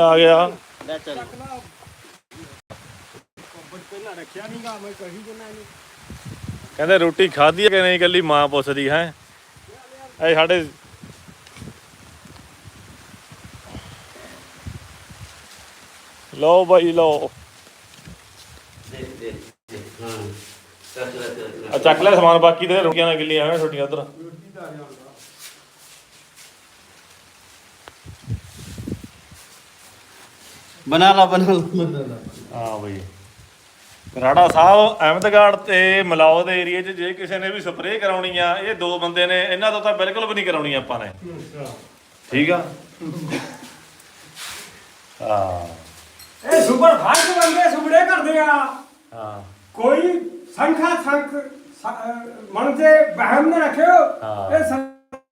ਆ ਗਿਆ। ਲੈ ਚੱਲ। ਪਹਿਲਾਂ ਰੱਖਿਆ ਨਹੀਂਗਾ ਮੈਂ ਕਹੀ ਜਨਾ ਨਹੀਂ ਕਹਿੰਦੇ ਰੋਟੀ ਖਾਧੀ ਹੈ ਕਿ ਨਹੀਂ ਇਕੱਲੀ ਮਾਂ ਪੁੱਛਦੀ ਹੈ? ਇਹ ਸਾਡੇ ਲਓ ਬਾਈ ਲਓ। ਦੇ ਦੇ ਦੇ, ਹਾਂ। ਚੱਕ ਲੈ ਚੱਕ ਲੈ। ਆ ਚੱਕ ਲੈ ਸਮਾਨ ਬਾਕੀ ਤੇ ਰੋਟੀਆਂ ਨਾਲ ਗਿੱਲੀਆਂ ਹੋਣ ਛੋਟੀਆਂ ਉਧਰ। ਰੋਟੀ ਦਾ ਬਣਾ ਲਾ ਬਣਾ ਲਾ। ਹਾਂ ਬਈ। ਰਾੜਾ ਸਾਹਿਬ ਅਹਿਮਦਗੜ੍ਹ ਤੇ ਮਲਾਓ ਦੇ ਏਰੀਆ 'ਚ ਜੇ ਕਿਸੇ ਨੇ ਵੀ ਸਪਰੇਅ ਕਰਾਉਣੀ ਆ ਇਹ ਦੋ ਬੰਦੇ ਨੇ ਇਹਨਾਂ ਤੋਂ ਤਾਂ ਬਿਲਕੁਲ ਵੀ ਨਹੀਂ ਕਰਾਉਣੀ ਆਪਾਂ ਨੇ। ਠੀਕ ਆ? ਹਾਂ। ਇਹ ਸੁਪਰ ਫਾਸਟ ਬੰਦੇ ਸੁਪਰੇ ਕਰਦੇ ਆ। ਹਾਂ। ਕੋਈ ਸੰਖਾ ਸੰਖ ਮਨ ਤੇ ਬਹਿਮ ਨਾ ਰੱਖਿਓ। ਹਾਂ। ਇਹ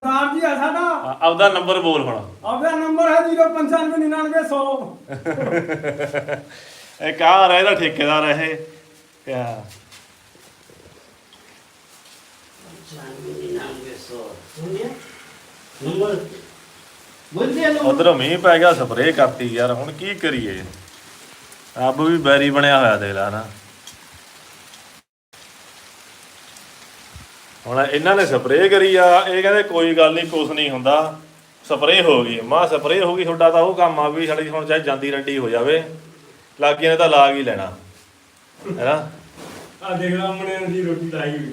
ਸਰਦਾਰ ਜੀ ਆ ਸਾਡਾ। ਆ- ਆਪਦਾ ਨੰਬਰ ਬੋਲ ਹੁਣ। ਆਪਦਾ ਨੰਬਰ ਹੈ 09599 ਇਹ ਕਾ ਰਿਹਾ ਇਹਦਾ ਠੇਕੇਦਾਰ ਇਹ? ਕਿਆ? ਦੇ ਉਧਰੋਂ ਮੀਂਹ ਪੈ ਗਿਆ ਸਪਰੇਅ ਕਰਤੀ ਯਾਰ ਹੁਣ ਕੀ ਕਰੀਏ? ਰੱਬ ਵੀ ਬੈਰੀ ਬਣਿਆ ਹੋਇਆ ਦੇਖ ਲੈ ਨਾ। ਹੁਣ ਇਹਨਾਂ ਨੇ ਸਪਰੇਅ ਕਰੀ ਆ ਇਹ ਕਹਿੰਦੇ ਕੋਈ ਗੱਲ ਨਹੀਂ ਕੁਛ ਨਹੀਂ ਹੁੰਦਾ। ਸਪਰੇਅ ਹੋ ਗਈ। ਮਾ ਸਪਰੇਅ ਹੋ ਗਈ ਤੁਹਾਡਾ ਤਾਂ ਉਹ ਕੰਮ ਆ ਵੀ ਸਾਡੀ ਹੁਣ ਚਾਹੇ ਜਾਂਦੀ ਰੰਡੀ ਹੋ ਜਾਵੇ। ਲਾਗੀਆਂ ਨੇ ਤਾਂ ਲਾਗ ਹੀ ਲੈਣਾ। ਹੈਨਾ? ਆ ਦੇਖ ਲਾ ਅਮਨੇ ਦੀ ਰੋਟੀ ਲਾਈ ਹੋਈ।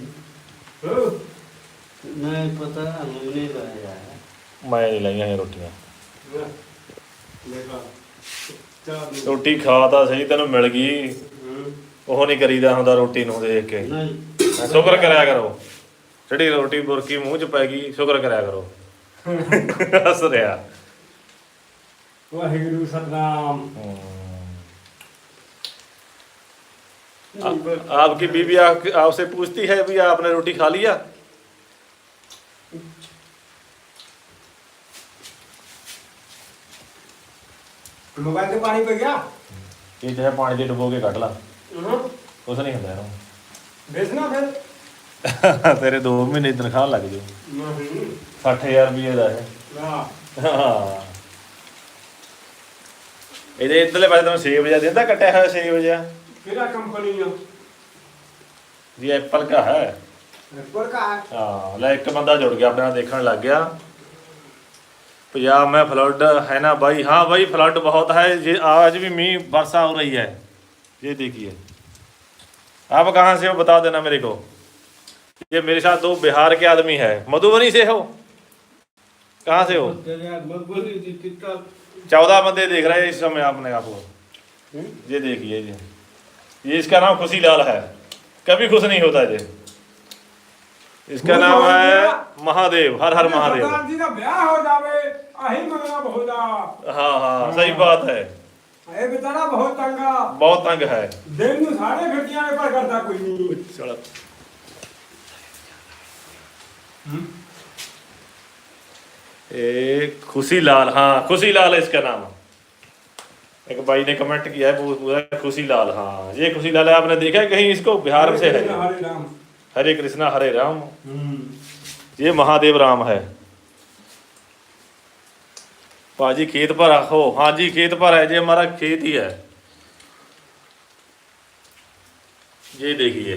ਮੈਂ ਪਤਾ ਅਮਨੇ ਲਾਇਆ। ਮੈਂ ਨਹੀਂ ਲਾਈਆਂ ਇਹ ਰੋਟੀਆਂ। ਰੋਟੀ ਖਾ ਤਾਂ ਸਹੀ ਤੈਨੂੰ ਮਿਲ ਗਈ। ਉਹ ਨਹੀਂ ਕਰੀਦਾ ਹੁੰਦਾ ਰੋਟੀ ਨੂੰ ਦੇਖ ਕੇ। ਸ਼ੁਕਰ ਕਰਿਆ ਕਰੋ। ਜਿਹੜੀ ਰੋਟੀ ਬੁਰਕੀ ਮੂੰਹ 'ਚ ਪੈ ਗਈ ਸ਼ੁਕਰ ਕਰਿਆ ਕਰੋ ਹੱਸ ਰਿਹਾ ਵਾਹਿਗੁਰੂ ਸਤਨਾਮ आप- आपकी बीवी आप, आपसे पूछती है भी आपने रोटी खा लिया ਮੋਬਾਈਲ ਤੇ ਪਾਣੀ ਪੈ ਗਿਆ ਇਹ ਚਾਹੇ ਪਾਣੀ ਦੇ ਡੁਬੋ ਕੇ ਕੱਢ ਲਾ ਹਾਂ ਕੁਛ ਨਹੀਂ ਹੁੰਦਾ ਇਹਨੂੰ ਵੇਚਣਾ ਫਿਰ ਤੇਰੇ 2 ਮਹੀਨੇ ਦੀ ਤਨਖਾਹ ਲੱਗ ਜੂ ਨਹੀਂ 60000 ਰੁਪਏ ਦਾ ਇਹ ਵਾਹ ਹਾਂ ਇਹਦੇ ਇਧਰਲੇ ਪਾਸੇ ਤੁਹਾਨੂੰ 6 ਵਜੇ ਦਿੰਦਾ ਕੱਟਿਆ ਹੋਇਆ 6 ਵਜੇ ਕਿਹੜਾ ਕੰਪਨੀ ਆ ਜੀ ਐਪਲ ਦਾ ਹੈ ਐਪਲ ਕਾ ਹੈ ਹਾਂ ਲੈ ਇੱਕ ਬੰਦਾ ਜੁੜ ਗਿਆ ਆਪਣੇ ਨਾਲ ਦੇਖਣ ਲੱਗ ਗਿਆ पंजाब में फ्लड है ना भाई हाँ भाई फ्लड बहुत है ये आज भी मीह वर्षा हो रही है ये देखिए आप कहाँ से हो बता देना मेरे को ये मेरे साथ दो बिहार के आदमी है मधुबनी से हो कहाँ से हो मकबूली जी कितना चौदह बंदे देख रहे हैं इस समय आपने आपको ये देखिए ये ये इसका नाम खुशी लाल है कभी खुश नहीं होता ये इसका नाम है महादेव हर हर महादेव ਸਰਦਾਰ ਜੀ ਦਾ ਵਿਆਹ ਹੋ ਜਾਵੇ ਆਹੀ ਮੰਗਣਾ ਬਹੁਤਾ हाँ हाँ सही बात है ਇਹ ਵਿਚਾਰਾ ਬਹੁਤ ਤੰਗਾ बहुत तंग है ਦਿਨ ਨੂੰ ਸਾਰੇ ਫਿਰਦੀਆਂ ਨੇ ਪਰ ਕਰਦਾ ਕੋਈ ਨਹੀਂ एक खुशी लाल हाँ खुशी लाल है इसका नाम। एक भाई ने कमेंट किया है वो खुशी लाल हाँ। ये खुशी लाल है आपने देखा है कहीं इसको? बिहार से है। हरे कृष्णा हरे राम। हम्म। ये महादेव राम है। पाजी खेत पर हो हाँ जी खेत पर है जी हमारा खेत ही है। ये देखिए।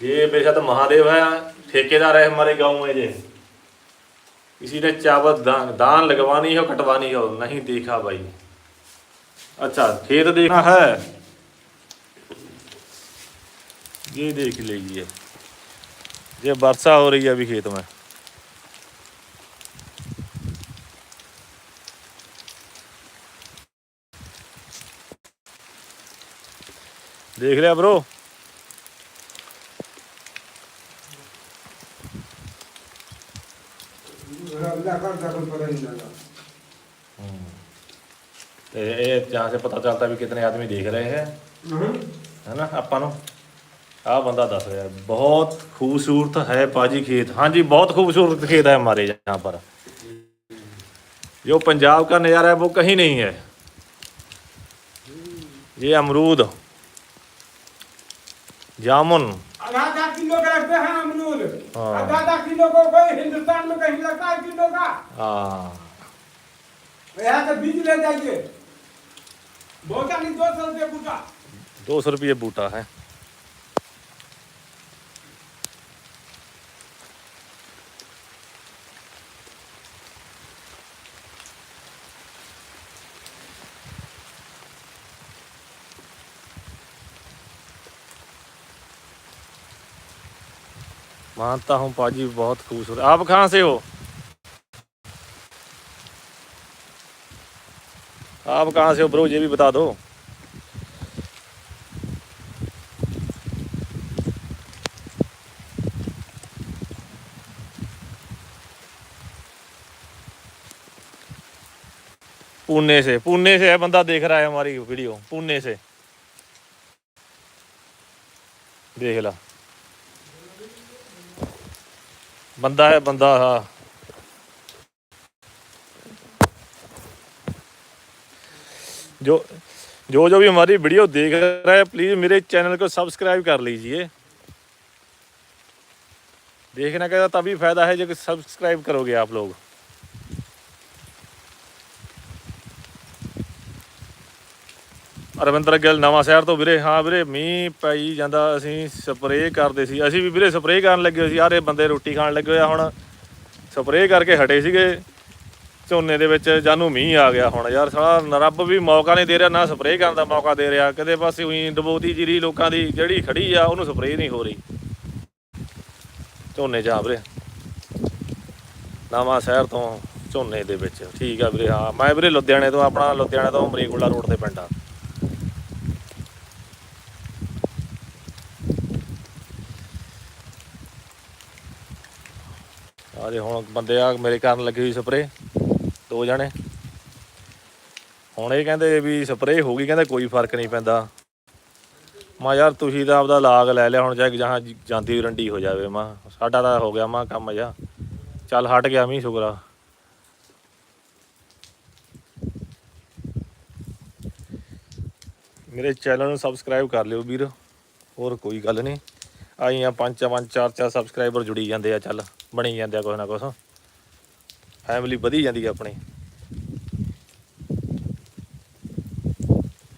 ये बेशक तो महादेव है। ठेकेदार है हमारे गांव में ये किसी ने चावल दान, दान लगवानी हो कटवानी हो नहीं देखा भाई अच्छा खेत देखना है ये देख लीजिए ये वर्षा हो रही है अभी खेत में देख लिया ब्रो अल्लाह करता कोई पता नहीं लगा ਤੇ ਇਹ ਜਹਾਂ ਸੇ ਪਤਾ ਚੱਲਦਾ ਵੀ ਕਿਤਨੇ ਆਦਮੀ ਦੇਖ ਰਹੇ ਹੈ। ਹੈਨਾ ਆਪਾਂ ਨੂੰ। ਆਹ ਬੰਦਾ ਦੱਸ ਰਿਹਾ ਬਹੁਤ ਖੂਬਸੂਰਤ ਹੈ ਪਾਜੀ ਖੇਤ। ਹਾਂਜੀ ਬਹੁਤ ਖੂਬਸੂਰਤ ਖੇਤ ਹੈ ਹਮਾਰੇ ਯਹਾਂ ਪਰ। ਜੋ ਪੰਜਾਬ ਦਾ ਨਜ਼ਾਰਾ ਹੈ ਉਹ ਕਹੀਂ ਨਹੀਂ ਹੈ। ये अमरूद जामुन किलो का रखते हैं अमरूद और ज़्यादा किलो को कोई हिंदुस्तान में कहीं लगता है किलो का? हाँ। यहाँ से बीज ले जाइए। बोटा नहीं दो सौ रुपये बूटा। दो सौ रुपये बूटा है। मानता हूँ पाजी, बहुत खूबसूरत। आप कहाँ से हो? आप कहाँ से हो ब्रो? ये भी बता दो। पुणे से पुणे से है, बंदा देख रहा है हमारी वीडियो, पुणे से। देख ला। बंदा है, बंदा हाँ। जो जो जो भी हमारी वीडियो देख रहा है प्लीज़ मेरे चैनल को सब्सक्राइब कर लीजिए। देखने का तभी फ़ायदा है जब सब्सक्राइब करोगे आप लोग। ਅਰਵਿੰਦਰ ਗਿੱਲ, ਨਵਾਂ ਸ਼ਹਿਰ ਤੋਂ ਵੀਰੇ। ਹਾਂ ਵੀਰੇ, ਮੀਂਹ ਪਈ ਜਾਂਦਾ, ਅਸੀਂ ਸਪਰੇਅ ਕਰਦੇ ਸੀ। ਅਸੀਂ ਵੀ ਵੀਰੇ ਸਪਰੇਅ ਕਰਨ ਲੱਗੇ ਹੋਏ ਸੀ। ਯਾਰ ਇਹ ਬੰਦੇ ਰੋਟੀ ਖਾਣ ਲੱਗੇ ਹੋਏ ਆ ਹੁਣ। ਸਪਰੇਅ ਕਰਕੇ ਹਟੇ ਸੀਗੇ। ਝੋਨੇ ਦੇ ਵਿੱਚ ਜਾਨੂੰ ਮੀਂਹ ਆ ਗਿਆ ਹੁਣ। ਯਾਰ ਸਾਲਾ ਰੱਬ ਵੀ ਮੌਕਾ ਨਹੀਂ ਦੇ ਰਿਹਾ, ਨਾ ਸਪਰੇਅ ਕਰਨ ਦਾ ਮੌਕਾ ਦੇ ਰਿਹਾ। ਕਦੇ ਪਾਸੇ ਉਹੀ ਡਬੋਤੀ ਜੀਰੀ ਲੋਕਾਂ ਦੀ ਜਿਹੜੀ ਖੜੀ ਆ, ਉਹਨੂੰ ਸਪਰੇਅ ਨਹੀਂ ਹੋ ਰਹੀ। ਝੋਨੇ ਜਾ ਵੀਰੇ। ਨਵਾਂ ਸ਼ਹਿਰ ਤੋਂ ਝੋਨੇ ਦੇ ਵਿੱਚ। ਠੀਕ ਆ ਵੀਰੇ, ਹਾਂ। ਮੈਂ ਵੀਰੇ ਲੁਧਿਆਣੇ ਤੋਂ, ਆਪਣਾ ਲੁਧਿਆਣੇ ਤੋਂ ਅਮਰੀਕੁਲਾ ਰੋਡ ਤੇ ਪਿੰਡ ਆ। ਆ ਦੇ ਹੁਣ ਬੰਦੇ ਆ ਮੇਰੇ ਕਾਰਨ ਲੱਗੀ ਹੋਈ ਸਪਰੇ ਦੋ ਜਣੇ। ਹੁਣ ਇਹ ਕਹਿੰਦੇ ਵੀ ਸਪਰੇ ਹੋ ਗਈ, ਕਹਿੰਦੇ ਕੋਈ ਫ਼ਰਕ ਨਹੀਂ ਪੈਂਦਾ। ਮਾ ਯਾਰ ਤੁਸੀਂ ਤਾਂ ਆਪਦਾ ਲਾਗ ਲੈ ਲਿਆ, ਹੁਣ ਚਾਹੇ ਜਹਾਂ ਜਾਂਦੀ ਰੰਡੀ ਹੋ ਜਾਵੇ, ਮਾ ਸਾਡਾ ਤਾਂ ਹੋ ਗਿਆ, ਮਾ ਕੰਮ ਜਾ ਚੱਲ ਹਟ ਗਿਆ ਮੀ ਸ਼ੁਕਰਾ ਮੇਰੇ ਚੈਨਲ ਨੂੰ ਸਬਸਕ੍ਰਾਈਬ ਕਰ ਲਿਓ ਵੀਰ, ਹੋਰ ਕੋਈ ਗੱਲ ਨਹੀਂ। ਆਈਆਂ ਪੰਜ ਪੰਜ, ਚਾਰ ਚਾਰ ਸਬਸਕ੍ਰਾਈਬਰ ਜੁੜੀ ਜਾਂਦੇ ਆ, ਚੱਲ ਬਣੀ ਜਾਂਦੇ ਆ ਕੁਛ ਨਾ ਕੁਛ। ਫੈਮਿਲੀ ਵਧੀ ਜਾਂਦੀ ਆ ਆਪਣੀ।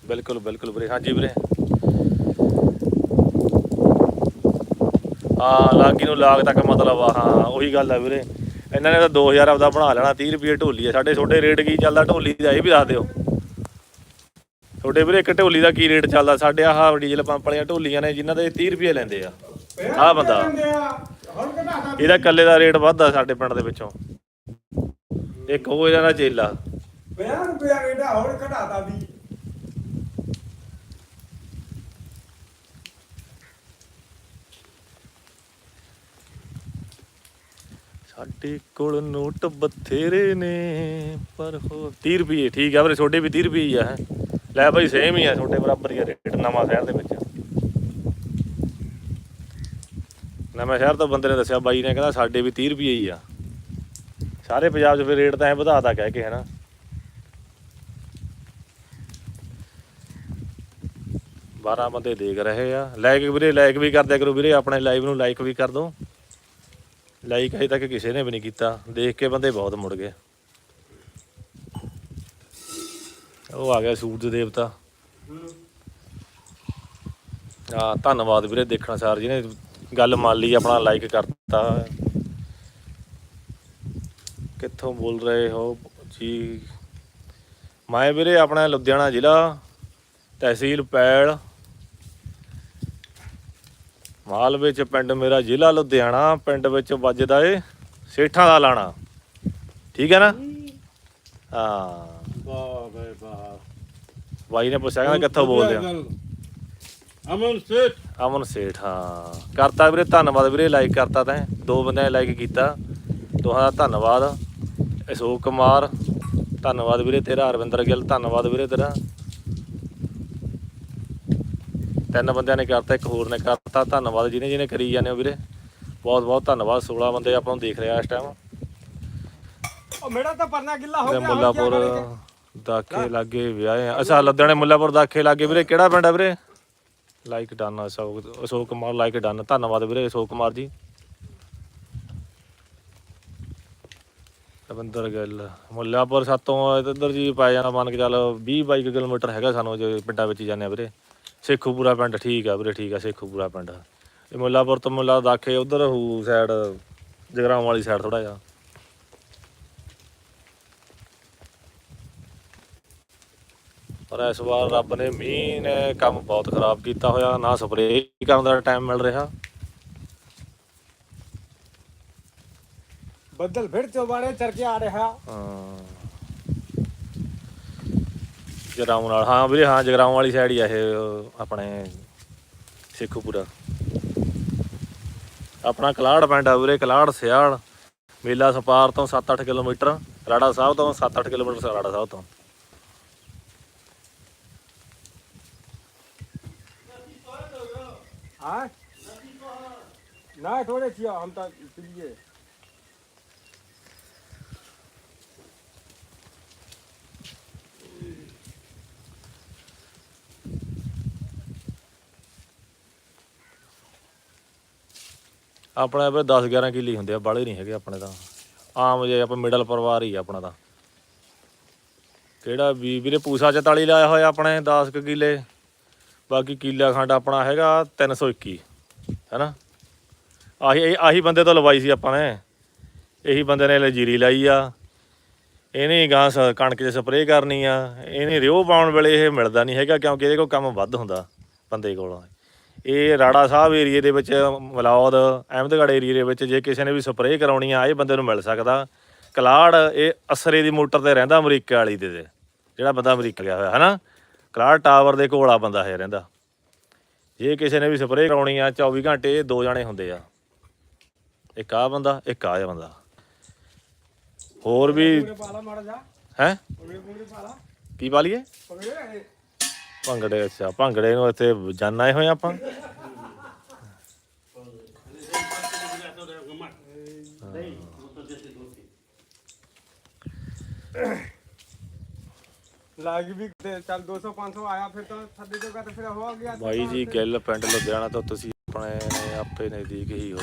ਬਿਲਕੁਲ ਬਿਲਕੁਲ ਵੀਰੇ, ਹਾਂਜੀ ਵੀਰੇ। ਹਾਂ, ਲਾਗੀ ਨੂੰ ਲਾਗ ਤੱਕ ਮਤਲਬ ਆ, ਹਾਂ, ਉਹੀ ਗੱਲ ਆ ਵੀਰੇ। ਇਹਨਾਂ ਨੇ ਤਾਂ 2000 ਆਪਦਾ ਬਣਾ ਲੈਣਾ 30 ਰੁਪਏ ਢੋਲੀ ਆ। ਸਾਡੇ ਛੋਟੇ ਰੇਟ ਕੀ ਚੱਲਦਾ, ਢੋਲੀ ਦਾ ਇਹ ਵੀ ਦੱਸ ਦਿਓ। ਤੁਹਾਡੇ ਵੀਰੇ, ਇੱਕ ਢੋਲੀ ਦਾ ਕੀ ਰੇਟ ਚੱਲਦਾ? ਸਾਡੇ ਆਹ ਡੀਜ਼ਲ ਪੰਪ ਵਾਲੀਆਂ ਢੋਲੀਆਂ ਨੇ, ਜਿਨ੍ਹਾਂ ਦੇ 30 ਰੁਪਏ ਲੈਂਦੇ ਆ। ਆਹ ਬੰਦਾ। ਹੁਣ ਘਟਾਤਾ ਇਹਦਾ ਕੱਲੇ ਦਾ ਰੇਟ ਵੱਧਦਾ ਸਾਡੇ ਪਿੰਡ ਦੇ ਵਿੱਚੋਂ। ਇੱਕ ਉਹ ਇਹਨਾਂ ਦਾ ਚੇਲਾ 50 ਰੁਪਇਆ ਰੇਟਾ ਹੁਣ ਘਟਾਤਾ ਵੀ? ਸਾਡੇ ਕੋਲ ਨੋਟ ਬਥੇਰੇ ਨੇ ਪਰ ਹੋ 30 ਰੁਪਏ ਠੀਕ ਆ ਵੀਰੇ ਛੋਟੇ ਵੀ 30 ਰੁਪਏ ਹੀ ਆ ਹੈਂ। ਲੈ ਭਾਈ ਸੇਮ ਹੀ ਆ ਛੋਟੇ ਬਰਾਬਰ ਹੀ ਆ ਰੇਟ ਨਵਾਂ ਸ਼ਹਿਰ ਦੇ ਵਿੱਚ। ਨਵਾਂ ਸ਼ਹਿਰ ਤੋਂ ਬੰਦੇ ਨੇ ਦੱਸਿਆ ਬਾਈ ਨੇ ਕਹਿੰਦਾ ਸਾਡੇ ਵੀ 30 ਰੁਪਏ ਹੀ ਆ। ਸਾਰੇ ਪੰਜਾਬ 'ਚ ਫਿਰ ਰੇਟ ਤਾਂ ਐ ਵਧਾਤਾ ਕਹਿ ਕੇ ਹਨਾ। ਬਾਰਾਂ ਬੰਦੇ ਦੇਖ ਰਹੇ ਆ। ਲਾਈਕ ਵੀਰੇ ਲਾਈਕ ਵੀ ਕਰ ਦਿਆ ਕਰੋ ਵੀਰੇ ਆਪਣੇ ਲਾਈਵ ਨੂੰ ਲਾਈਕ ਵੀ ਕਰ ਦਿਓ ਲਾਈਕ ਅਜੇ ਤੱਕ ਕਿਸੇ ਨੇ ਵੀ ਨਹੀਂ ਕੀਤਾ। ਦੇਖ ਕੇ ਬੰਦੇ ਬਹੁਤ ਮੁੜ ਗਏ। ਉਹ ਆ ਗਿਆ ਸੂਰਜ ਦੇਵਤਾ। ਆ ਧੰਨਵਾਦ ਵੀਰੇ ਦੇਖਣਾ ਸਾਰ ਜੀ ਨੇ। ਗੱਲ ਮੰਨ ਲਈ ਆਪਣਾ ਲਾਈਕ ਕਰਤਾ। ਕਿੱਥੋਂ ਬੋਲ ਰਹੇ ਹੋ ਜੀ? ਮੈਂ ਵੀਰੇ ਆਪਣਾ ਲੁਧਿਆਣਾ ਜ਼ਿਲ੍ਹਾ ਤਹਿਸੀਲ ਪੈਲ। ਮਾਲ ਵਿੱਚ ਪਿੰਡ ਮੇਰਾ ਜ਼ਿਲ੍ਹਾ ਲੁਧਿਆਣਾ ਪਿੰਡ ਵਿੱਚ ਵੱਜਦਾ ਏ ਸੇਠਾਂ ਦਾ ਲਾਣਾ। ਠੀਕ ਹੈ ਨਾ? ਹਾਂ। ਵਾਹ ਵਾਹ। ਬਾਈ ਨੇ ਪੁੱਛਿਆ ਕਹਿੰਦਾ ਕਿੱਥੋਂ ਬੋਲਦੇ ਆ? ਅਮਨ ਸੇਠ। ਅਮਨ ਸੇਠ ਹਾਂ। ਕਰਤਾ ਵੀਰੇ ਧੰਨਵਾਦ ਵੀਰੇ ਲਾਈਕ ਕਰਤਾ ਤੈਂ। ਦੋ ਬੰਦਿਆਂ ਨੇ ਲਾਈਕ ਕੀਤਾ। ਦੋਹਾਂ ਦਾ ਧੰਨਵਾਦ। ਅਸ਼ੋਕ ਕੁਮਾਰ ਧੰਨਵਾਦ ਵੀਰੇ ਤੇਰਾ। ਅਰਵਿੰਦਰ ਗਿੱਲ ਧੰਨਵਾਦ ਵੀਰੇ ਤੇਰਾ। ਤਿੰਨ ਬੰਦਿਆਂ ਨੇ ਕਰਤਾ ਇੱਕ ਹੋਰ ਨੇ ਕਰਤਾ। ਧੰਨਵਾਦ ਜਿਹਨੇ ਜਿਹਨੇ ਕਰੀ ਜਾਂਦੇ ਹੋ ਵੀਰੇ। ਬਹੁਤ ਬਹੁਤ ਧੰਨਵਾਦ। 16 ਬੰਦੇ ਆਪਾਂ ਨੂੰ ਦੇਖ ਰਿਹਾ ਇਸ ਟਾਈਮ ਉਹ ਮੇਰਾ ਤਾਂ ਪਰਨਾ ਗਿੱਲਾ ਹੋ ਗਿਆ ਮੁੱਲਾਪੁਰ? ਦਾਖੇ ਲਾਗੇ ਵਿਆਹ ਆ। ਅੱਛਾ ਲੁਧਿਆਣੇ ਮੁੱਲਾਪੁਰ ਦਾਖੇ ਲਾਗੇ ਵੀਰੇ। ਕਿਹੜਾ ਪਿੰਡ ਆ ਵੀਰੇ? Like done Ashok Ashok Kumar like done ਧੰਨਵਾਦ ਵੀਰੇ ਅਸ਼ੋਕ ਕੁਮਾਰ ਜੀ। ਰਵਿੰਦਰ ਗਿੱਲ। ਮੁੱਲਾਪੁਰ ਸਾਤੋਂ ਇੱਧਰ ਜੀ ਪੈ ਜਾਣਾ ਮੰਨ ਕੇ ਚੱਲ 20 22 ਕਿਲੋਮੀਟਰ ਹੈਗਾ ਸਾਨੂੰ ਜੇ ਪਿੰਡਾਂ ਵਿੱਚ ਜਾਂਦੇ ਆ ਵੀਰੇ। ਸੇਖੂਪੁਰਾ ਪਿੰਡ ਠੀਕ ਆ ਵੀਰੇ, ਠੀਕ ਆ ਸੇਖੂਪੁਰਾ ਪਿੰਡ। ਇਹ ਮੁੱਲਾਪੁਰ ਤੋਂ ਮੁੱਲਾ ਦਾਖੇ ਉਧਰ ਹੂ ਸਾਈਡ ਜਗਰਾਉਂ ਵਾਲੀ ਸਾਈਡ ਥੋੜਾ ਜਿਹਾ। ਪਰ ਇਸ ਵਾਰ ਰੱਬ ਨੇ ਮੀਂਹ ਨੇ ਕੰਮ ਬਹੁਤ ਖਰਾਬ ਕੀਤਾ ਹੋਇਆ ਨਾ ਸਪਰੇਅ ਕਰਨ ਦਾ ਟਾਈਮ ਮਿਲ ਰਿਹਾ। ਬੱਦਲ ਫਿਰ ਚੋਬਾਰੇ ਚੜ ਕੇ ਆ ਰਿਹਾ। ਹਾਂ। ਜਗਰਾਉਂ ਨਾਲ ਹਾਂ ਵੀਰੇ ਹਾਂ ਜਗਰਾਉਂ ਵਾਲੀ ਸਾਈਡ ਹੀ ਆ ਇਹ ਆਪਣੇ ਸੇਖੂਪੁਰਾ। ਆਪਣਾ ਕਲਾੜ ਪਿੰਡ ਆ ਵੀਰੇ ਕਲਾੜ ਸਿਆਲ। ਮੇਲਾ ਸਪਾਰ ਤੋਂ 7-8 ਕਿਲੋਮੀਟਰ ਰਾੜਾ ਸਾਹਿਬ ਤੋਂ 7-8 ਕਿਲੋਮੀਟਰ ਰਾੜਾ ਸਾਹਿਬ ਤੋਂ। आ? ના થોડે છીએ આમતા પીએ ਆਪਣਾ ਵੀ 10 11 ਕਿੱਲੀ ਹੁੰਦੇ ਆ ਬਾਲੇ ਨਹੀਂ ਹੈਗੇ ਆਪਣੇ ਤਾਂ ਆਮ ਜੇ ਆਪਾਂ ਮਿਡਲ ਪਰਿਵਾਰ ਹੀ ਆਪਣਾ ਤਾਂ ਕਿਹੜਾ ਵੀ ਵੀਰੇ ਪੂਸਾ 44 ਲਾਇਆ ਹੋਇਆ ਆਪਣੇ 10 ਕਿੱਲੇ ਬਾਕੀ ਕੀਲਾ ਖੰਡ ਆਪਣਾ ਹੈਗਾ 321 ਹੈਨਾ? ਆਹੀ, ਇਹ- ਆਹੀ ਬੰਦੇ ਤੋਂ ਲਵਾਈ ਸੀ ਆਪਾਂ ਨੇ। ਇਹੀ ਬੰਦੇ ਨੇ ਲਜੀਰੀ ਲਾਈ ਆ। ਇਹਨੇ ਗਾਂ ਸ- ਕਣਕ 'ਚ ਸਪਰੇਅ ਕਰਨੀ ਆ। ਇਹਨੇ ਰਿਓ ਪਾਉਣ ਵੇਲੇ ਇਹ ਮਿਲਦਾ ਨਹੀਂ ਹੈਗਾ ਕਿਉਂਕਿ ਇਹਦੇ ਕੋਲ ਕੰਮ ਵੱਧ ਹੁੰਦਾ ਬੰਦੇ ਕੋਲ। ਇਹ ਰਾੜਾ ਸਾਹਿਬ ਏਰੀਏ ਦੇ ਵਿੱਚ, ਮਲੌਦ, ਅਹਿਮਦਗੜ੍ਹ ਏਰੀਏ ਦੇ ਵਿੱਚ ਜੇ ਕਿਸੇ ਨੇ ਵੀ ਸਪਰੇਅ ਕਰਾਉਣੀ ਆ, ਇਹ ਬੰਦੇ ਨੂੰ ਮਿਲ ਸਕਦਾ। ਕਲਾੜ, ਇਹ ਅਸਰੇ ਦੀ ਮੋਟਰ ਤੇ ਰਹਿੰਦਾ ਅਮਰੀਕਾ ਵਾਲੀ ਦੇ ਜਿਹੜਾ ਬੰਦਾ ਅਮਰੀਕਾ ਗਿਆ ਹੋਇਆ, ਹਨਾ? ਕਲਾਰ ਟਾਵਰ ਦੇ ਕੋਲ ਆ ਬੰਦਾ ਹੈ ਰਹਿੰਦਾ। ਜੇ ਕਿਸੇ ਨੇ ਵੀ ਸਪਰੇਅ ਕਰਾਉਣੀ ਆ 24 ਘੰਟੇ ਦੋ ਜਾਣੇ ਹੁੰਦੇ ਆ। ਇੱਕ ਆ ਬੰਦਾ ਇੱਕ ਆ ਬੰਦਾ। ਹੋਰ ਵੀ ਹੈ? ਕੀ ਪਾਲੀਏ ਭੰਗੜੇ ਅੱਛਾ ਭੰਗੜੇ ਨੂੰ ਇੱਥੇ ਜਾਨਾ ਆਏ ਹੋਏ ਆਪਾਂ। ਨਹੀਂ ਲੱਗ ਵੀ ਚੱਲ 200 500 ਆਇਆ ਫਿਰ ਤਾਂ ਸਾਡੇ ਜੋਗਾ ਤਾਂ ਫਿਰ ਹੋ ਗਿਆ ਬਾਈ ਜੀ ਗਿੱਲ ਪਿੰਡ ਲੁਧਿਆਣਾ ਤੋਂ ਤੁਸੀਂ ਆਪਣੇ ਆਪੇ ਨਜ਼ਦੀਕ ਹੀ ਹੋ।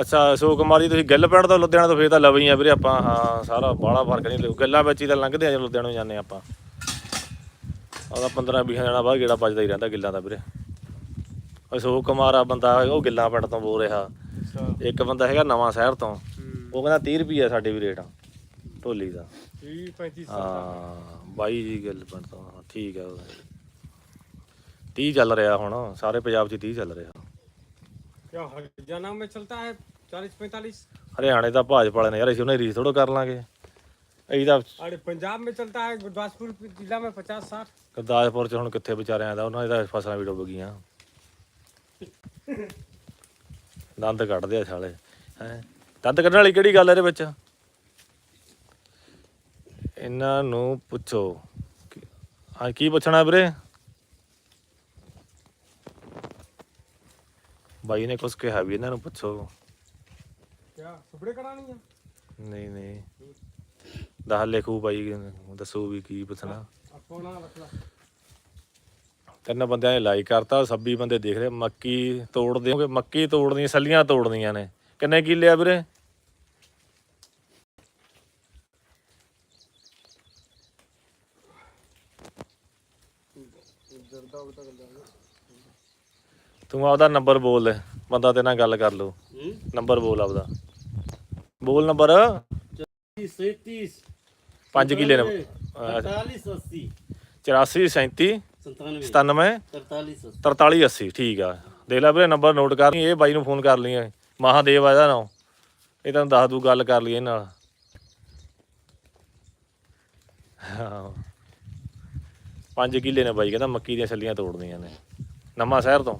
ਅੱਛਾ ਸੋ ਕੁਮਾਰ ਜੀ ਤੁਸੀਂ ਗਿੱਲ ਪਿੰਡ ਤੋਂ ਲੁਧਿਆਣਾ ਤੋਂ ਫੇਰ ਤਾਂ ਲਵਈ ਆ ਵੀਰੇ ਆਪਾਂ। ਹਾਂ ਸਾਰਾ ਬਾਲਾ ਫ਼ਰਕ ਨਹੀਂ ਗੱਲਾਂ ਵਿੱਚ ਹੀ ਤਾਂ ਲੰਘਦੇ ਆ ਜਦੋਂ ਲੁਧਿਆਣਾ ਜਾਂਦੇ ਆਪਾਂ। ਉਹਦਾ 15 20 ਜਣਾ ਬਾਅਦ ਗੇੜਾ ਵੱਜਦਾ ਹੀ ਰਹਿੰਦਾ ਗਿੱਲਾਂ ਦਾ ਵੀਰੇ। ਅਸ਼ੋਕ ਕੁਮਾਰ ਆ ਬੰਦਾ ਉਹ ਗਿੱਲਾਂ ਪਿੰਡ ਤੋਂ ਬੋਲ ਰਿਹਾ। ਇੱਕ ਬੰਦਾ ਹੈਗਾ ਨਵਾਂ ਸ਼ਹਿਰ ਤੋਂ। ਉਹ ਕਹਿੰਦਾ 30 ਰੁਪਏ ਸਾਡੇ ਵੀ ਰੇਟ ਆ। ਢੋਲੀ ਦਾ। 30 35 ਹਾਂ ਬਾਈ ਜੀ ਗੱਲ ਬਣਦਾ ਠੀਕ ਹੈ 30 ਚੱਲ ਰਿਹਾ ਹੁਣ ਸਾਰੇ ਪੰਜਾਬ 'ਚ 30 ਚੱਲ ਰਿਹਾ। ਕਿਆ ਹਰਿਆਣਾ ਮੇ ਚਲਤਾ ਹੈ? 40 45 ਹਰਿਆਣੇ ਦਾ ਭਾਜਪਾ ਵਾਲੇ ਨੇ ਕਰ ਲਾਂਗੇ। ਇਹਦਾ ਅਰੇ ਪੰਜਾਬ ਮੇ ਚਲਤਾ ਹੈ ਗੁਰਦਾਸਪੁਰ ਜ਼ਿਲ੍ਹਾ ਮੇ 50 60 ਗੁਰਦਾਸਪੁਰ 'ਚ ਹੁਣ ਕਿੱਥੇ ਵਿਚਾਰਿਆਂ ਦਾ ਉਹਨਾਂ ਦਾ ਫਸਲਾਂ ਵੀ ਡੁੱਬ ਗਈਆਂ। ਦੰਦ ਕੱਢਦੇ ਆ ਸਾਲੇ ਹੈ। ਦੰਦ ਕੱਢਣ ਵਾਲੀ ਕਿਹੜੀ ਗੱਲ ਇਹਦੇ ਵਿੱਚ? ਇਹਨਾਂ ਨੂੰ ਪੁੱਛੋ। ਆ ਕੀ ਪੁੱਛਣਾ ਵੀਰੇ? ਬਾਈ ਨੇ ਕੁਝ ਕਿਹਾ ਵੀ ਇਹਨਾਂ ਨੂੰ ਪੁੱਛੋ। ਕਿਆ ਸੁਪੜੇ ਕਰਾਣੀ ਆ? ਨਹੀਂ ਨਹੀਂ। ਦਹ ਲਿਖੂ ਬਾਈ ਦੱਸੋ ਵੀ ਕੀ ਪੁੱਛਣਾ। ਆਪੋ ਤਿੰਨ ਬੰਦਿਆਂ ਨੇ ਲਾਈਕ ਕਰਤਾ ਸੱਬੀ ਬੰਦੇ ਦੇਖ ਰਹੇ ਮੱਕੀ ਤੋੜਦੇ ਹੋਗੇ ਮੱਕੀ ਤੋੜਨੀ ਸੱਲੀਆਂ ਤੋੜਨੀਆਂ ਨੇ। ਕਿੰਨੇ ਕੀ ਲਿਆ ਵੀਰੇ? ਤੂੰ ਆਪਦਾ ਨੰਬਰ ਬੋਲ ਬੰਦਾ ਤੇ ਨਾਲ ਗੱਲ ਕਰ ਲਓ ਨੰਬਰ ਬੋਲ ਆਪਦਾ। ਬੋਲ ਨੰਬਰ। 33 5 ਕਿਲੇ ਨੰਬਰ 4480 84 37 97 43 80 ਠੀਕ ਆ। ਦੇ ਲੈ ਵੀਰੇ ਨੰਬਰ ਨੋਟ ਕਰ ਲਈ ਇਹ ਬਾਈ ਨੂੰ ਫੋਨ ਕਰ ਲਈਏ। ਮਹਾਦੇਵ ਆ ਇਹਦਾ ਨਾਮ। ਇਹ ਤੁਹਾਨੂੰ ਦੱਸ ਦੂ ਗੱਲ ਕਰ ਲਈਏ ਨਾਲ। ਪੰਜ ਕਿੱਲੇ ਨੇ ਬਾਈ ਕਹਿੰਦਾ ਮੱਕੀ ਦੀਆਂ ਛੱਲੀਆਂ ਤੋੜਨੀਆਂ ਨੇ। ਨਮਾ ਸ਼ਹਿਰ ਤੋਂ।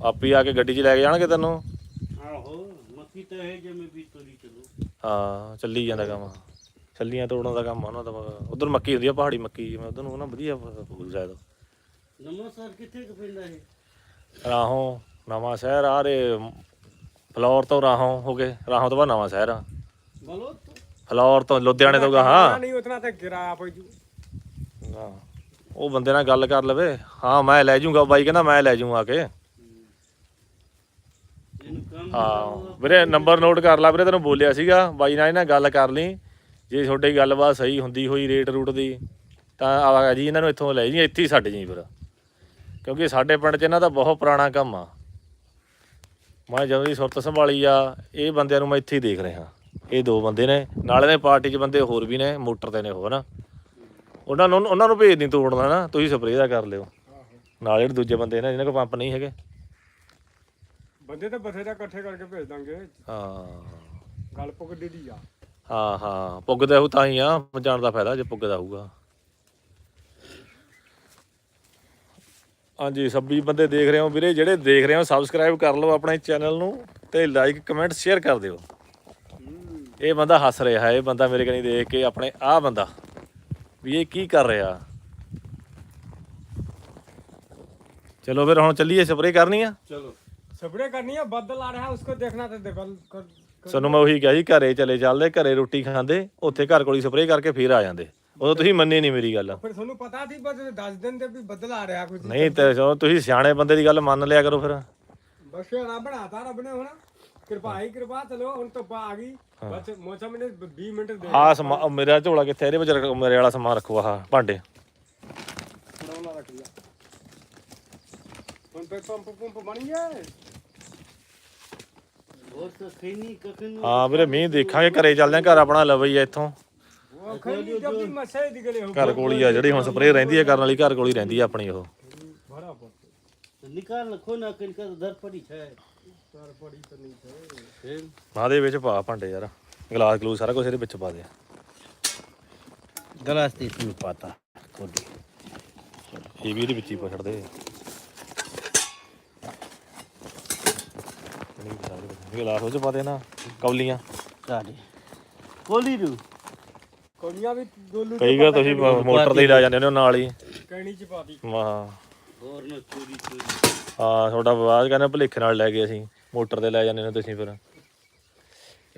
ਆਪੀ ਆ ਕੇ ਗੱਡੀ 'ਚ ਲੈ ਕੇ ਜਾਣਗੇ ਤੈਨੂੰ? ਆਹੋ ਮੱਕੀ ਤਾਂ ਇਹ ਜਿਵੇਂ ਵੀ ਤੋਰੀ ਚਲੋ ਹਾਂ ਚੱਲੀ ਜਾਂਦਾ ਕੰਮ। ਛੱਲੀਆਂ ਤੋੜਨ ਦਾ ਕੰਮ ਆ ਉਹਨਾਂ ਦਾ ਉਧਰ ਮੱਕੀ ਹੁੰਦੀ ਆ ਪਹਾੜੀ ਮੱਕੀ ਜਿਵੇਂ ਉਧਰ ਨੂੰ ਨਾ ਵਧੀਆ ਫੂਲ ਜਾਇਦ ਨਮਾ ਸਰ ਕਿੱਥੇ ਕੁ ਪਿੰਡ ਹੈ ਰਾਹੋਂ ਨਵਾਂ ਸ਼ਹਿਰ ਆ ਰੇ ਫਲੌਰ ਤੋਂ ਰਾਹੋਂ ਹੋ ਗਏ ਰਾਹੋਂ ਤੋਂ ਬਾਅਦ ਨਵਾਂ ਸ਼ਹਿਰ ਆ। ਫਲੌਰ ਤੋਂ ਲੁਧਿਆਣੇ ਤੋਂ ਗਾ ਹਾਂ। ਨਹੀਂ ਉਤਨਾ ਤੇ ਗਿਰਾਪ ਹੋ ਜੂ। ਉਹ ਬੰਦੇ ਨਾਲ ਗੱਲ ਕਰ ਲਵੇ। ਹਾਂ ਮੈਂ ਲੈ ਜਾਊਂਗਾ ਬਾਈ ਕਹਿੰਦਾ ਮੈਂ ਲੈ ਜਾਊਂ ਆ ਕੇ। ਹਾਂ। ਵੀਰੇ ਨੰਬਰ ਨੋਟ ਕਰ ਲਾ ਵੀਰੇ, ਤੈਨੂੰ ਬੋਲਿਆ ਸੀਗਾ। ਬਾਈ ਨਾਲ ਇਹਨਾਂ ਗੱਲ ਕਰ ਲਈ। ਜੇ ਤੁਹਾਡੀ ਗੱਲਬਾਤ ਸਹੀ ਹੁੰਦੀ ਹੋਈ ਰੇਟ ਰੂਟ ਦੀ, ਤਾਂ ਆ ਜੀ ਇਹਨਾਂ ਨੂੰ ਇੱਥੋਂ ਲੈ ਜੀ, ਇੱਥੇ ਹੀ ਛੱਡ ਜੀ ਫਿਰ। ਕਿਉਂਕਿ ਸਾਡੇ ਪਿੰਡ 'ਚ ਇਹਨਾਂ ਦਾ ਬਹੁਤ ਪੁਰਾਣਾ ਕੰਮ ਆ। ਮੈਂ ਜਦੋਂ ਦੀ ਸੁਰਤ ਸੰਭਾਲੀ ਆ, ਇਹ ਬੰਦਿਆਂ ਨੂੰ ਮੈਂ ਇੱਥੇ ਹੀ ਦੇਖ ਰਿਹਾ। ਇਹ ਦੋ ਬੰਦੇ ਨੇ, ਨਾਲੇ ਦੇ ਪਾਰਟੀ 'ਚ ਬੰਦੇ ਹੋਰ ਵੀ ਨੇ, ਮੋਟਰ ਤੇ ਨੇ ਹੋਰ। ਨਾ ਉਹਨਾਂ ਨੂੰ ਉਹਨਾਂ ਨੂੰ ਭੇਜ ਨਹੀਂ ਤੋੜਨਾ ਨਾ, ਤੁਸੀਂ ਸਪਰੇਅ ਦਾ ਕਰ ਲਿਓ। ਨਾਲੇ ਜਿਹੜੇ ਦੂਜੇ ਬੰਦੇ ਨੇ, ਜਿਹਨਾਂ ਕੋਲ ਪੰਪ ਨਹੀਂ ਹੈਗੇ। ਬੰਦੇ ਤਾਂ ਬਥੇਰਾ ਇਕੱਠੇ ਕਰਕੇ ਭੇਜ ਦਾਂਗੇ। ਹਾਂ। ਗੱਲ ਪੁੱਗਦੀ ਦੀ ਆ। ਹਾਂ ਹਾਂ। ਪੁੱਗਦਾ ਉਹ ਤਾਂ ਹੀ ਆ ਜਾਣ ਦਾ ਫਾਇਦਾ ਜੇ ਪੁੱਗਦਾ ਹੋਊਗਾ ਹਾਂਜੀ ਸਭੀ ਬੰਦੇ ਦੇਖ ਰਹੇ ਹੋ ਵੀਰੇ ਜਿਹੜੇ ਦੇਖ ਰਹੇ ਹੋ ਸਬਸਕ੍ਰਾਈਬ ਕਰ ਲਓ ਆਪਣੇ ਚੈਨਲ ਨੂੰ ਤੇ ਲਾਈਕ ਕਮੈਂਟ ਸ਼ੇਅਰ ਕਰ ਦਿਓ। ਇਹ ਬੰਦਾ ਹੱਸ ਰਿਹਾ ਹੈ ਇਹ ਬੰਦਾ ਮੇਰੇ ਕਨੀ ਦੇਖ ਕੇ ਆਪਣੇ ਆਹ ਬੰਦਾ। ਵੀ ਇਹ ਕੀ ਕਰ ਰਿਹਾ। ਚਲੋ ਫਿਰ ਹੁਣ ਚੱਲੀਏ ਸਪਰੇਅ ਕਰਨੀ ਆ? ਚਲੋ। ਸਬਰੇ ਕਰਨੀ ਆ ਬੱਦਲ ਆ ਰਿਹਾ ਉਸਕੋ ਦੇਖਣਾ ਤੇ ਦੇਖੋ ਸਾਨੂੰ ਮੈਂ ਉਹੀ ਕਿਹਾ ਸੀ ਘਰੇ ਚਲੇ ਚੱਲਦੇ ਘਰੇ ਰੋਟੀ ਖਾਂਦੇ ਉੱਥੇ ਘਰ ਕੋਲੀ ਸਪਰੇਅ ਕਰਕੇ ਫੇਰ ਆ ਜਾਂਦੇ। ਉਦੋਂ ਤੁਸੀਂ ਮੰਨੇ ਨਹੀਂ ਮੇਰੀ ਗੱਲ। ਫਿਰ ਤੁਹਾਨੂੰ ਪਤਾ ਸੀ ਬਸ 10 ਦਿਨ ਤੇ ਵੀ ਬੱਦਲ ਆ ਰਿਹਾ ਕੁਝ ਨਹੀਂ ਤੇ ਤੁਸੀਂ ਸਿਆਣੇ ਬੰਦੇ ਦੀ ਗੱਲ ਮੰਨ ਲਿਆ ਕਰੋ ਫਿਰ। ਬਸ ਰੱਬ ਬਣਾਤਾ ਰੱਬ ਨੇ ਹੁਣ। ਕਿਰਪਾ ਹੀ ਕਿਰਪਾ ਚਲੋ ਹੁਣ ਤਾਂ ਆ ਗਈ। ਬਸ ਮੌਸਮ ਨੇ 20 ਮਿੰਟ ਦੇ ਆ ਸਮਾ ਮੇਰਾ ਝੋਲਾ ਕਿੱਥੇ ਇਹਦੇ ਵਿੱਚ ਰੱਖ- ਮੇਰੇ ਵਾਲਾ ਸਮਾਨ ਰੱਖੋ ਆਹ ਭਾਂਡੇ। ਹੁਣ ਪੈਪਾਂ ਪੰਪ ਬਣ ਗਿਆ ਹੈ। और तो खैनी कखन ਹਾਂ ਵੀਰੇ ਮੀਂਹ ਦੇਖਾਂਗੇ ਘਰੇ ਚੱਲਦੇ ਆ ਘਰ ਆਪਣਾ ਲਵਈ ਆ ਇੱਥੋਂ ਉਹ ਖੈਨੀ ਜਬ ਵੀ ਮਸੇ ਦੀ ਗਲੇ ਹੋ ਘਰ ਕੋਲ ਹੀ ਆ ਜਿਹੜੀ ਹੁਣ ਸਪਰੇਅ ਰਹਿੰਦੀ ਹੈ ਕਰਨ ਵਾਲੀ ਘਰ ਕੋਲ ਹੀ ਰਹਿੰਦੀ ਆ ਆਪਣੀ ਉਹ ਭਰਾ ਪੜ निकाल रखो ना कनका तो दर पड़ी है ਸਰ ਪੜੀ ਤਾਂ ਨਹੀਂ ਥੇ फिर ਮਾਂ ਦੇ ਵਿੱਚ ਪਾ ਭਾਂਡੇ ਯਾਰ ਗਲਾਸ ਗਲੂਸ ਸਾਰਾ ਕੁਝ ਇਹਦੇ ਵਿੱਚ ਪਾ ਦੇ गलास तो इसमें पाता कोडी ਇਹ ਵੀ ਇਹਦੇ ਵਿੱਚ ਹੀ ਪਾ ਛੱਡ ਦੇ ਗਲਾਸ ਉਹ ਚ ਪਾ ਦੇਣਾ ਕੌਲੀਆਂ। ਕਾਹਦੀ ਕੋਲੀ ਰੂ ਕੋਲੀਆਂ ਵੀ ਦੋਲੂ ਕਈ ਗਾ ਤੁਸੀਂ ਮੋਟਰ ਤੇ ਲਾ ਜਾਂਦੇ ਹੋ ਨਾਲ ਹੀ। ਕੈਣੀ ਚ ਪਾਤੀ ਵਾਹ। ਹੋਰ ਨਾ ਚੋਰੀ ਚੋਰੀ। ਆ ਤੁਹਾਡਾ ਬਾਅਦ ਕਹਿੰਦੇ ਭੁਲੇਖੇ ਨਾਲ ਲੈ ਗਏ ਅਸੀਂ। ਮੋਟਰ ਤੇ ਲੈ ਜਾਂਦੇ ਨੇ ਤੁਸੀਂ ਫਿਰ।